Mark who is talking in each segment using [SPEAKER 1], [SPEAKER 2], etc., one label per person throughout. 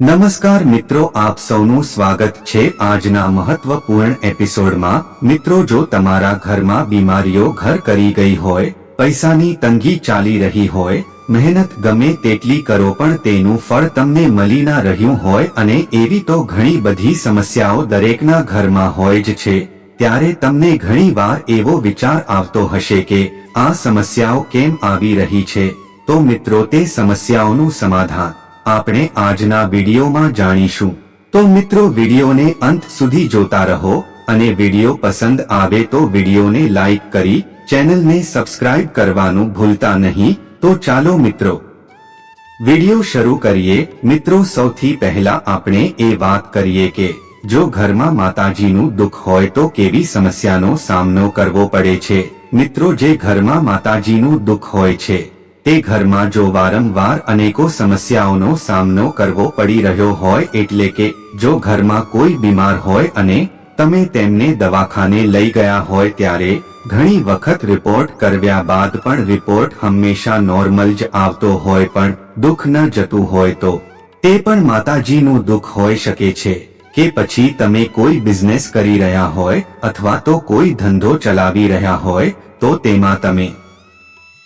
[SPEAKER 1] નમસ્કાર મિત્રો, આપ સૌનું સ્વાગત છે આજના મહત્વપૂર્ણ એપિસોડમાં. મિત્રો, જો તમારા ઘરમાં બીમારીઓ ઘર કરી ગઈ હોય, પૈસાની તંગી ચાલી રહી હોય, મહેનત ગમે તેટલી કરો પણ તેનું ફળ તમને મળી ના રહ્યું હોય અને એવી તો ઘણી બધી સમસ્યાઓ દરેકના ઘરમાં હોય જ છે, ત્યારે તમને ઘણીવાર એવો વિચાર આવતો હશે કે, આ સમસ્યાઓ કેમ આવી રહી છે? તો મિત્રો, તે સમસ્યાઓનું સમાધાન. આપણે આજના વિડીયોમાં જાણીશું. તો મિત્રો વિડીયોને અંત સુધી જોતા રહો અને વીડિયો પસંદ આવે તો વિડીયોને લાઈક કરી ચેનલને સબસ્ક્રાઇબ કરવાનું ભૂલતા નહીં. તો ચાલો મિત્રો, વીડિયો શરૂ કરીએ. મિત્રો સૌથી પહેલા આપણે એ વાત કરીએ કે, જો ઘરમાં માતાજીનું દુઃખ હોય તો કેવી સમસ્યાનો સામનો કરવો પડે છે? મિત્રો, જે ઘરમાં માતાજીનું દુઃખ હોય છે તે ઘરમાં જો વારંવાર અનેકો સમસ્યાઓનો સામનો કરવો પડી રહ્યો હોય એટલે કે જો ઘરમાં કોઈ બીમાર હોય અને તમે તેમને દવાખાને લઈ ગયા હોય ત્યારે ઘણી વખત રિપોર્ટ કર્યા બાદ પણ રિપોર્ટ હંમેશા નોર્મલ જ આવતો હોય પણ દુઃખ ન જતું હોય તો. તે પણ માતાજીનું દુઃખ હોઈ શકે છે કે પછી તમે કોઈ બિઝનેસ કરી રહ્યા હોય અથવા તો કોઈ ધંધો ચલાવી રહ્યા હોય તો તેમાં તમે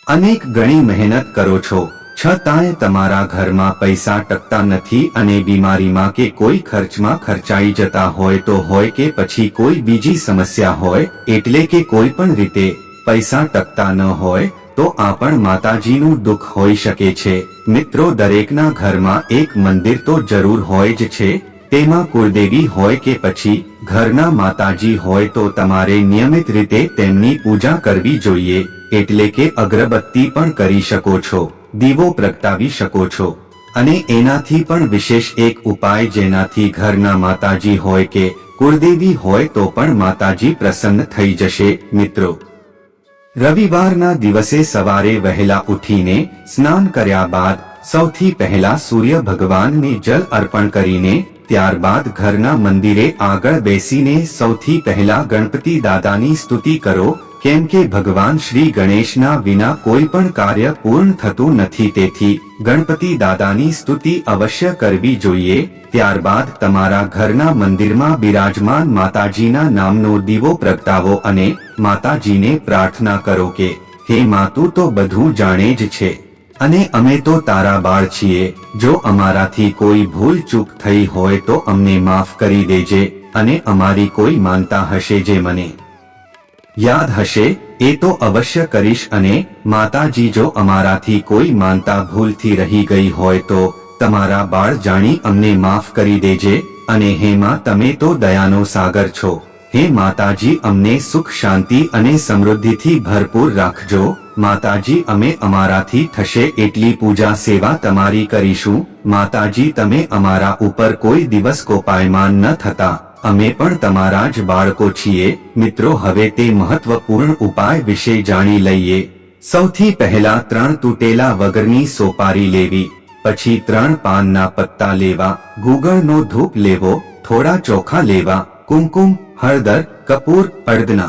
[SPEAKER 1] અનેક ગણી મહેનત કરો છો, છતાંય તમારા ઘરમાં પૈસા ટકતા નથી અને બીમારીમાં કે કોઈ ખર્ચમાં ખર્ચાઈ જતા હોય તો હોય કે પછી કોઈ બીજી સમસ્યા હોય, એટલે કે કોઈ પણ રીતે પૈસા ટકતા ન હોય, તો આ પણ માતાજીનું દુઃખ હોઈ શકે છે. મિત્રો, દરેકના ઘરમાં એક મંદિર તો જરૂર હોય જ છે તેમાં કુળદેવી હોય કે પછી ઘરના માતાજી હોય તો તમારે નિયમિત રીતે તેમની પૂજા કરવી જોઈએ, એટલે કે અગરબત્તી પણ કરી શકો છો, દીવો પ્રગટાવી શકો છો. અને એનાથી પણ વિશેષ એક ઉપાય જેનાથી ઘરના માતાજી હોય કે કુળદેવી હોય તો પણ માતાજી પ્રસન્ન થઈ જશે, મિત્રો. રવિવારના દિવસે સવારે વહેલા ઉઠીને સ્નાન કર્યા બાદ સૌથી પહેલા સૂર્ય ભગવાનને જલ અર્પણ કરીને ત્યારબાદ ઘરના મંદિરે આગળ બેસીને સૌથી પહેલા ગણપતિ દાદાની સ્તુતિ કરો, કેમ કે ભગવાન શ્રી ગણેશના વિના કોઈ પણ કાર્ય પૂર્ણ થતું નથી. તેથી, ગણપતિ દાદાની સ્તુતિ અવશ્ય કરવી જોઈએ. ત્યારબાદ તમારા ઘરના મંદિરમાં બિરાજમાન માતાજીના નામનો દીવો પ્રગટાવો અને માતાજીને પ્રાર્થના કરો કે, હે માતું, તો બધું જાણે જ છે. અને અમે તો તારા બાળ છીએ. જો અમારાથી કોઈ ભૂલ ચૂક થઈ હોય તો અમને માફ કરી દેજે અને અમારી કોઈ માનતા હશે જે મને યાદ હશે, એ તો અવશ્ય કરીશ અને માતાજી જો અમારાથી કોઈ માનતા ભૂલથી રહી ગઈ હોય તો તમારા બાળ જાણી અમને માફ કરી દેજે અને હેમાં, તમે તો દયાનો સાગર છો. હે માતાજી, અમને સુખ, શાંતિ અને સમૃદ્ધિથી ભરપૂર રાખજો. માતાજી, અમે અમારાથી થશે એટલી પૂજા સેવા તમારી કરીશું. માતાજી, તમે અમારા ઉપર કોઈ દિવસ કોપાયમાન ન થતા. અમે પણ તમારા જ બાળકો છીએ. મિત્રો, હવે તે મહત્વપૂર્ણ ઉપાય વિશે જાણી લઈએ. સૌથી પહેલા ત્રણ તૂટેલા વગરની સોપારી લેવી. પછી ત્રણ પાનના પત્તા લેવા. ગુગળનો ધૂપ લેવો. થોડા ચોખા લેવા. કુમકુમ, હળદર, કપૂર, અડદના.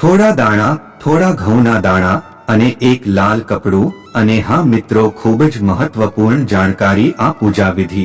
[SPEAKER 1] થોડા દાણા થોડા ઘઉંના દાણા અને એક લાલ કપડું અને હા મિત્રો ખૂબ જ મહત્વપૂર્ણ જાણકારી આ પૂજા વિધિ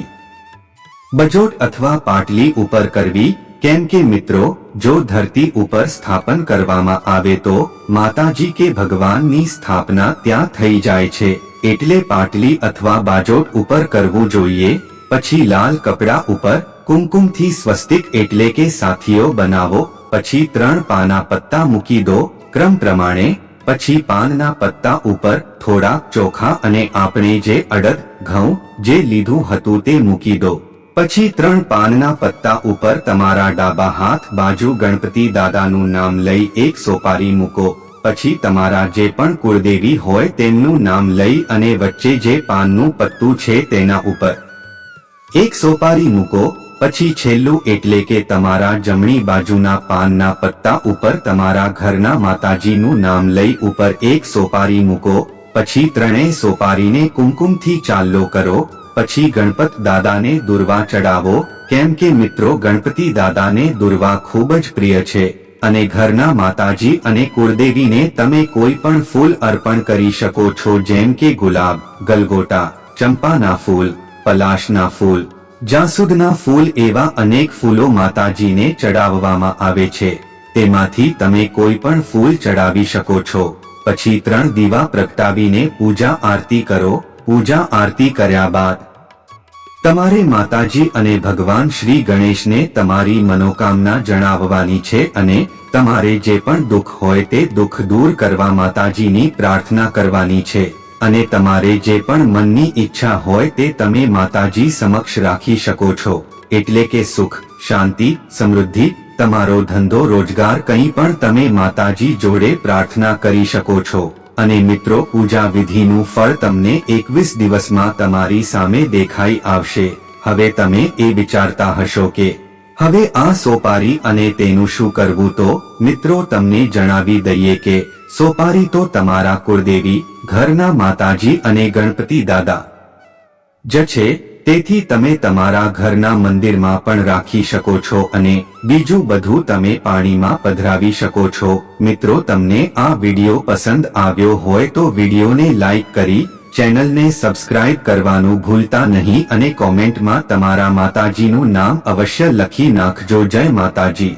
[SPEAKER 1] બજોટ અથવા પાટલી ઉપર કરવી, કેમ કે મિત્રો, જો ધરતી ઉપર સ્થાપન કરવામાં આવે તો માતાજી કે ભગવાનની સ્થાપના ત્યાં થઈ જાય છે, એટલે પાટલી અથવા બાજોટ ઉપર કરવું જોઈએ, પછી લાલ કપડા ઉપર કુમકુમથી સ્વસ્તિક એટલે કે સાથીઓ બનાવો, પછી ત્રણ પાના પત્તા મૂકી દો ક્રમ પ્રમાણે પછી પાનના પત્તા ઉપર થોડા ચોખા અને આપણે જે અડદ, ઘઉં, જે લીધું હતું તે મૂકી દો. પછી ત્રણ પાનના પત્તા ઉપર તમારા ડાબા હાથ બાજુ ગણપતિ દાદાનું નામ લઈ એક સોપારી મૂકો. પછી તમારા જે પણ કુળદેવી હોય તેમનું નામ લઈ અને વચ્ચે જે પાનનું પત્તું છે તેના ઉપર. એક સોપારી મૂકો. પછી છેલ્લું એટલે કે તમારા જમણી બાજુના પાનના પત્તા ઉપર તમારા ઘરના માતાજીનું નામ લઈ ઉપર એક સોપારી મૂકો, પછી ત્રણેય સોપારીને કુમકુમથી ચાલ્લો કરો, પછી ગણપત દાદાને દુર્વા ચડાવો કેમ કે મિત્રો ગણપતિ દાદાને દુર્વા ખૂબ જ પ્રિય છે, અને ઘરના માતાજી અને કુળદેવીને તમે કોઈ પણ ફૂલ અર્પણ કરી શકો છો જેમ કે ગુલાબ, ગલગોટા, ચંપાના ફૂલ, પલાશના ફૂલ જાસૂદના ફૂલ એવા અનેક ફૂલો માતાજીને ચડાવવામાં આવે છે. તેમાંથી તમે કોઈ પણ ફૂલ ચડાવી શકો છો. પછી ત્રણ દીવા પ્રગટાવીને પૂજા આરતી કરો. પૂજા આરતી કર્યા બાદ તમારે માતાજી અને ભગવાન શ્રી ગણેશને તમારી મનોકામના જણાવવાની છે અને તમારે જે પણ દુઃખ હોય તે દુઃખ દૂર કરવા માતાજીની પ્રાર્થના કરવાની છે. અને તમારે જે પણ મનની ઈચ્છા હોય તે તમે માતાજી સમક્ષ રાખી શકો છો. એટલે કે સુખ, શાંતિ, સમૃદ્ધિ, તમારો ધંધો, રોજગાર કંઈ પણ તમે માતાજી જોડે પ્રાર્થના કરી શકો છો. અને મિત્રો, પૂજા વિધિનું ફળ તમને એકવીસ દિવસમાં તમારી સામે દેખાઈ આવશે. હવે તમે એ વિચારતા હશો કે, હવે આ સોપારી અને તેનું શું કરવું? તો મિત્રો, તમને જણાવી દઈએ કે સોપારી તો તમારા કુળદેવી, ઘરના માતાજી અને ગણપતિ દાદા. જ છે તેથી તમે તમારા ઘરના મંદિરમાં પણ રાખી શકો છો અને બીજું બધું તમે પાણીમાં પધરાવી શકો છો. મિત્રો, તમને આ વીડિયો પસંદ આવ્યો હોય તો વિડીયોને લાઈક કરી, ચેનલને સબસ્ક્રાઇબ કરવાનું ભૂલતા નહીં અને કોમેન્ટમાં તમારા માતાજીનું નામ અવશ્ય લખી નાખજો. જય માતાજી.